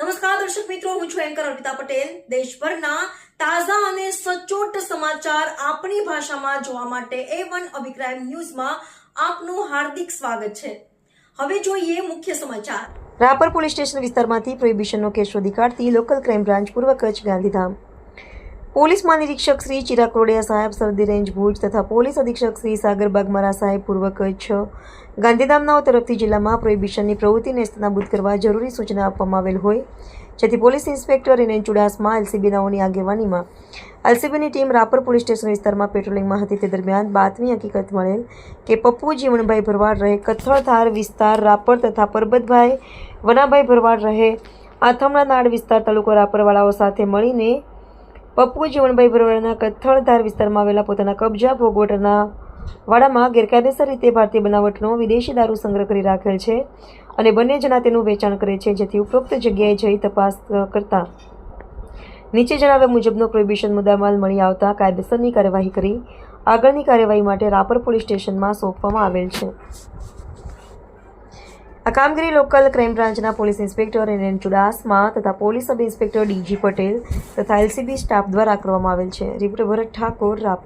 નમસ્કાર, દર્શક મિત્રો, હું છું એન્કર અર્પિતા પટેલ. દેશભરના તાજા અને સચોટ સમાચાર આપણી ભાષામાં જોવા માટે એ વન અભિપ્રાય ન્યૂઝમાં આપનું હાર્દિક સ્વાગત છે. હવે જોઈએ મુખ્ય સમાચાર. રાપર પોલીસ સ્ટેશન વિસ્તારમાંથી પ્રોહિબિશનનો કેસ શોધી કાઢતી લોકલ ક્રાઇમ બ્રાન્ચ પૂર્વ કચ્છ ગાંધીધામ. પોલીસ મહાનિરીક્ષક શ્રી ચિરાગ રોડિયા સાહેબ સરદી રેન્જ ભુજ તથા પોલીસ અધિક્ષક શ્રી સાગર બાગમારા સાહેબ પૂર્વ કચ્છ ગાંધીધામનાઓ તરફથી જિલ્લામાં પ્રોહિબિશનની પ્રવૃત્તિને નાબૂદ કરવા જરૂરી સૂચના આપવામાં આવેલ હોય, જેથી પોલીસ ઇન્સ્પેક્ટર એને ચુડાસમા એલસીબીનાઓની આગેવાનીમાં એલસીબીની ટીમ રાપર પોલીસ સ્ટેશન વિસ્તારમાં પેટ્રોલિંગમાં હતી. તે દરમિયાન બાતમી હકીકત મળેલ કે પપ્પુ જીવણભાઈ ભરવાડ રહે કથળધાર વિસ્તાર રાપર તથા પરબતભાઈ વનાભાઈ ભરવાડ રહે, આથમણા નાડ વિસ્તાર તાલુકો રાપરવાળાઓ સાથે મળીને પપ્પુ જીવણભાઈ બરોડાના કથળધાર વિસ્તારમાં આવેલા પોતાના કબજા ભોગવટના વાડામાં ગેરકાયદેસર રીતે ભારતીય બનાવટનો વિદેશી દારૂ સંગ્રહ કરી રાખેલ છે અને બંને જણા તેનું વેચાણ કરે છે, જેથી ઉપરોક્ત જગ્યાએ જઈ તપાસ કરતા. નીચે જણાવ્યા મુજબનો પ્રોહિબિશન મુદ્દામાલ મળી આવતા કાયદેસરની કાર્યવાહી કરી આગળની કાર્યવાહી માટે રાપર પોલીસ સ્ટેશનમાં સોંપવામાં આવેલ છે. આ કામગીરી લોકલ ક્રાઇમ બ્રાન્ચના police inspector N N Chudasama તથા police sub inspector D G Patel તથા એલસીબી સ્ટાફ દ્વારા કરવામાં આવેલ છે. રિપોર્ટર ભરત ઠાકોર રાપર